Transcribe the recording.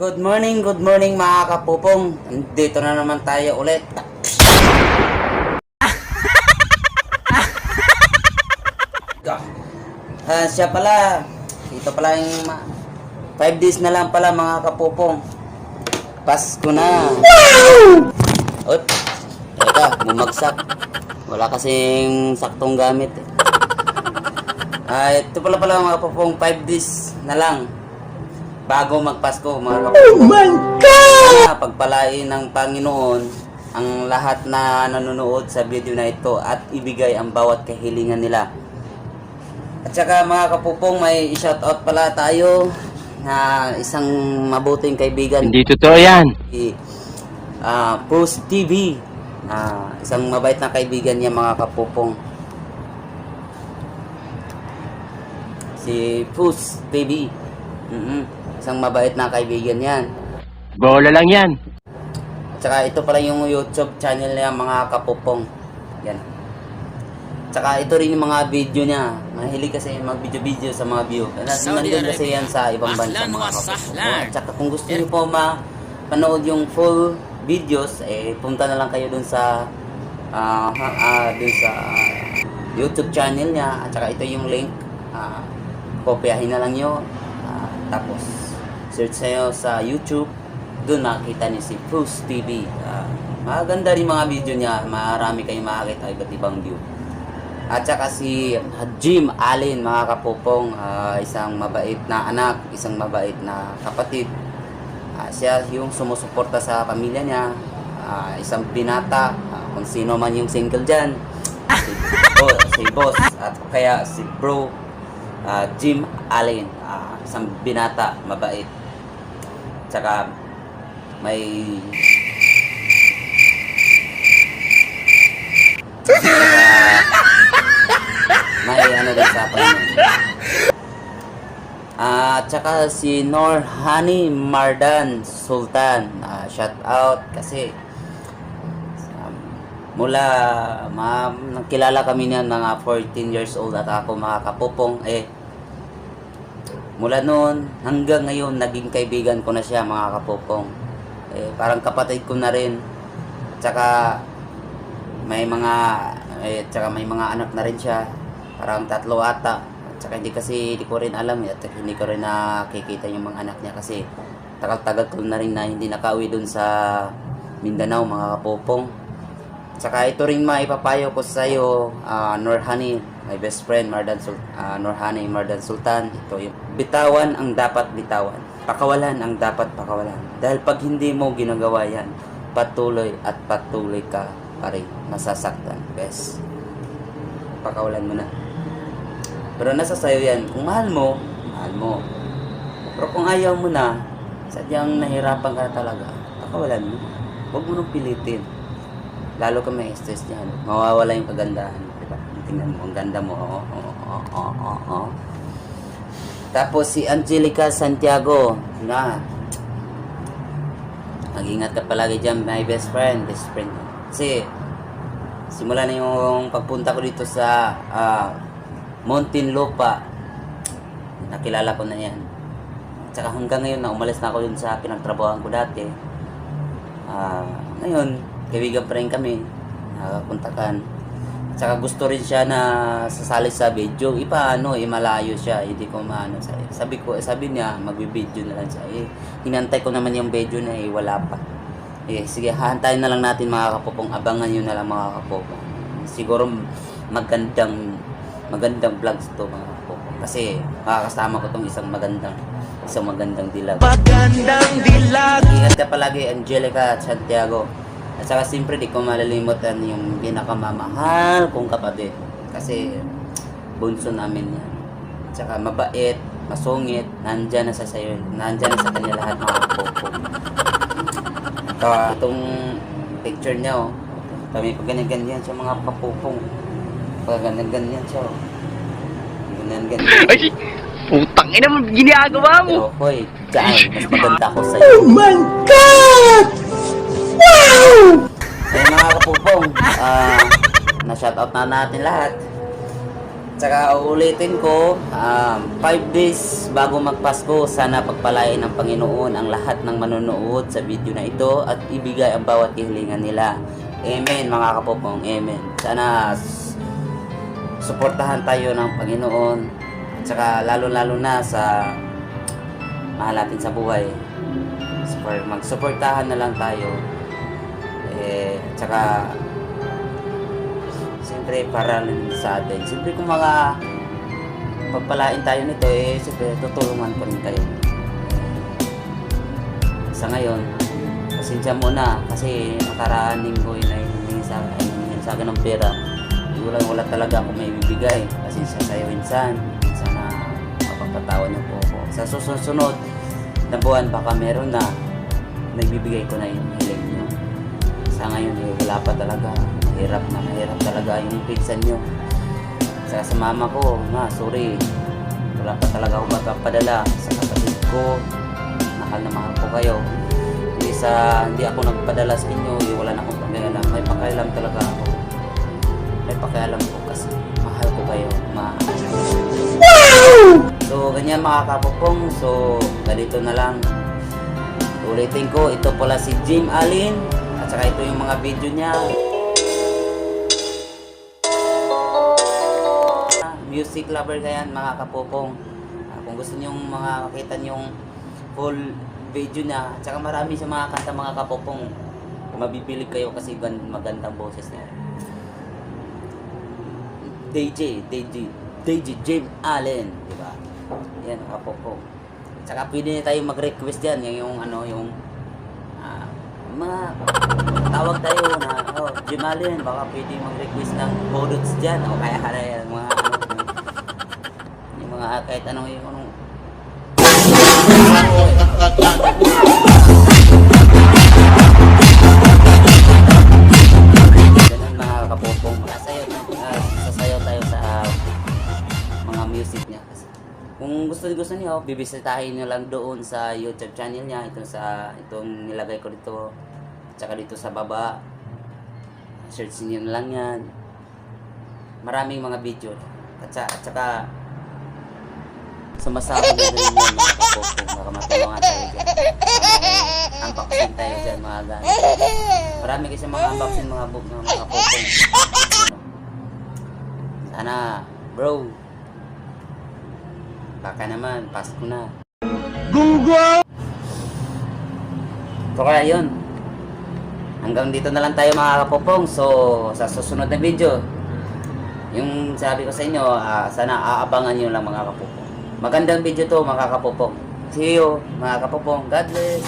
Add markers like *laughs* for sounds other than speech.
Good morning, good morning mga kapupong. Dito na naman tayo ulit. Ah, siya pala. Ito pala yung 5 days na lang pala mga kapupong. Pasko na. Wow! Ot, teka, bumagsak. Wala kasing saktong gamit. Eh. Ah, ito pala pala mga kapupong 5 days na lang bago magpasko mga kapatid. Oh my God! Pagpalain ng Panginoon ang lahat na nanonood sa video na ito at ibigay ang bawat kahilingan nila. At saka mga kapupong may shoutout pala tayo na isang mabuting kaibigan Hindi totoo yan. si ah Bruce TV na isang mabait na kaibigan niya mga kapupong si Bruce TV mm isang mabait na kaibigan yan Bola lang yan. At saka ito pala yung YouTube channel niya mga kapupong yan Tsaka ito rin yung mga video niya. Mahilig kasi mag-video-video sa mga view. Saudi Nandun kasi yan sa ibang bansa mga kapupong. At saka kung gusto niyo po ma-panood yung full videos, eh punta na lang kayo dun sa ah ha- ah, dun sa YouTube channel niya. At saka ito yung link. Ah, kopyahin na lang nyo. Tapos search nyo sa YouTube. Doon makikita niyo si Bruce TV. Ah, maganda rin mga video niya. Marami kayong makakita iba't ibang view. At saka si Jim Allen, mga kapupong, ah, isang mabait na anak, isang mabait na kapatid. Ah, siya yung sumusuporta sa pamilya niya, ah, isang binata, ah, kung sino man yung single dyan, *laughs* si, bo, si boss, at kaya si bro, ah, Jim Allen, ah, isang binata, mabait. Tsaka may *laughs* may ano din sa. Ah, at saka si Norhani Mardan Sultan. Ah, shout out kasi mula ma, nakilala kami niyan mga 14 years old at ako mga kapupong eh mula noon hanggang ngayon naging kaibigan ko na siya mga kapupong. Eh, parang kapatid ko na rin. Tsaka may mga eh, tsaka may mga anak na rin siya. Parang tatlo ata. At saka hindi kasi hindi ko rin alam eh, at hindi ko rin nakikita yung mga anak niya kasi tagal-tagal ko na rin na hindi nakauwi dun sa Mindanao mga kapupong. Tsaka ito rin maipapayo ko sa iyo, ah, Norhani, my best friend, Mardan Sul ah, Norhani Mardan Sultan. Ito yung bitawan ang dapat bitawan. Pakawalan ang dapat pakawalan. Dahil pag hindi mo ginagawa yan, patuloy at patuloy ka pa rin masasaktan. Bes. Pakawalan mo na. Pero nasa sayo yan. Kung mahal mo, mahal mo. Pero kung ayaw mo na, sadyang nahirapan ka talaga, pakawalan mo. Huwag mo nang pilitin. Lalo ka may stress niyan. Mawawala yung kagandahan. Diba? Tingnan mo, ang ganda mo. Oo, oo, oo, oo, oo. Tapos si Angelica Santiago. Na. Mag-ingat ka palagi dyan, my best friend. Best friend. Kasi, simula na yung pagpunta ko dito sa ah, Muntinlupa. Nakilala ko na yan. Tsaka hanggang ngayon na umalis na ako dun sa pinagtrabahoan ko dati. Ah, ngayon, kaibigan pa rin kami. Nakakontakan. Tsaka gusto rin siya na sasali sa video. Ipaano, eh, malayo siya. Hindi ko maano sa Sabi ko, eh, sabi niya, magbi-video na lang siya. Eh, hinantay ko naman yung video na eh, wala pa. Eh, sige, hahantayin na lang natin mga kapupong. Abangan nyo na lang mga kapupong. Siguro magandang magandang vlogs to mga kapupong. Kasi makakasama ko tong isang magandang isang magandang dilag. Magandang dilag Ingat ka palagi, Angelica at Santiago. At saka siyempre di ko malilimutan yung pinakamamahal kong kapatid. Kasi bunso namin yan. At saka mabait, masungit, nandyan na sa sayo. Nandyan na sa kanya lahat mga popo. Ito, itong picture niya, oh. Kami pag ganyan-ganyan siya mga papupong. Pag ganyan-ganyan siya, oh. Ganyan-ganyan. Ay, putang ina mo, ginagawa mo. Pero, hoy, dyan, mas maganda ako sa'yo. Eh mga kapupong, ah, na-shoutout na natin lahat. Tsaka uulitin ko, 5 days bago magpasko, sana pagpalain ng Panginoon ang lahat ng manonood sa video na ito at ibigay ang bawat kahilingan nila. Amen mga kapopong, amen. Sana suportahan tayo ng Panginoon. At saka lalo-lalo na sa mahal natin sa buhay. Support, magsuportahan na lang tayo. Eh, at saka siyempre para rin sa atin. Siyempre kung mga pagpalain tayo nito, eh, siyempre tutulungan ko rin kayo. Sa ngayon, pasensya muna kasi nakaraan linggo yun ay hiningi sa, ay hiningi sa akin ng pera. Wala, wala talaga ako may bibigay. Pasensya sa'yo minsan. Minsan na mapagpatawan niyo po ako. Sa susunod na buwan baka meron na nagbibigay ko na yung hiling. Sa ngayon, eh, wala pa talaga. Mahirap na mahirap talaga yung pinsan nyo. Sa, sa mama ko, ma, sorry. Wala pa talaga ako magpapadala sa kapatid ko. Mahal na mahal ko kayo. Hindi sa, hindi ako nagpadala sa inyo, eh, wala na akong pakialam. May pakialam talaga ako. May pakialam ko kasi mahal ko kayo. Ma So, ganyan mga kapopong. So, ganito na lang. Ulitin ko, ito pala si Jim Allen. At saka ito yung mga video niya. Music lover kayan mga kapopong. Ah, kung gusto niyo mga makita yung full video niya, at saka marami sa mga kanta mga kapopong. Mabibili kayo kasi gan- magandang boses niya. DJ, DJ, DJ Jim Allen, di ba? Yan, kapopong. Tsaka pwede na tayo mag-request dyan, yung, ano, yung mga tawag tayo na, oh, Jim Allen, baka pwede mag-request ng bodots dyan, o kaya kaya mga ano, yung, mga kahit ano yung anong Ganun mga kapopong, sasayaw, uh, sasayaw tayo sa ah, mga music niya. Kung gusto gusto niyo, bibisitahin niyo lang doon sa YouTube channel niya. Ito sa itong nilagay ko dito. Tsaka dito sa baba. Search niyo na lang yan. Maraming mga video. At saka, at saka sumasama na rin yan mga kapopong. Baka matulungan tayo dyan. Unboxing tayo dyan mga gani. Marami kasi mga unboxing mga, bu- mga, mga popong. Sana, bro, Baka naman, Pasko na. Gunggong! So kaya yun. Hanggang dito na lang tayo mga kapopong. So, sa susunod na video, yung sabi ko sa inyo, ah, sana aabangan nyo lang mga kapopong. Magandang video to mga kapopong. See you mga kapopong. God bless.